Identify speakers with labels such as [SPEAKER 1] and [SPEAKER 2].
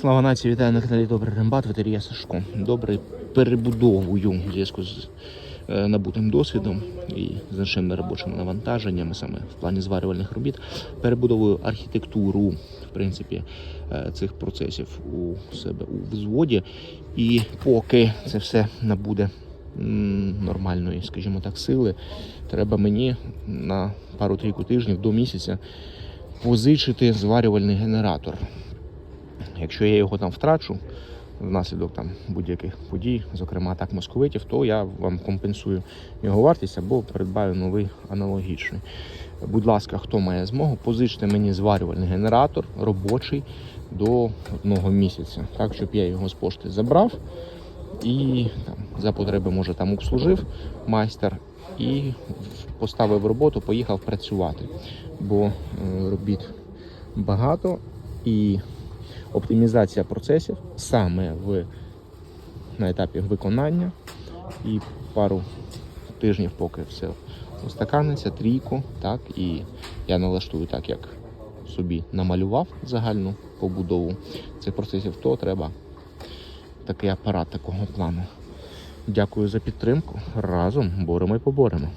[SPEAKER 1] Слава нації, вітаю на каналі Добрий Рембат, ветерія Сашко. Добре перебудовую в зв'язку з е, набутим досвідом і значними робочими навантаженнями, саме в плані зварювальних робіт, перебудовую архітектуру в принципі, е, цих процесів у себе у взводі. І поки це все набуде нормальної, скажімо так, сили, треба мені на пару-трійку тижнів до місяця позичити зварювальний генератор. Якщо я його там втрачу внаслідок там будь-яких подій, зокрема атак московитів, то я вам компенсую його вартість або придбаю новий аналогічний. Будь ласка, хто має змогу, позичте мені зварювальний генератор робочий до одного місяця, так щоб я його з пошти забрав і там, за потреби, може, там обслужив майстер і поставив роботу, поїхав працювати. Бо е, робіт багато і оптимізація процесів саме в, на етапі виконання і пару тижнів, поки все устаканиться, трійку, так, і я налаштую так, як собі намалював загальну побудову цих процесів, то треба такий апарат такого плану. Дякую за підтримку. Разом боремо і поборемо.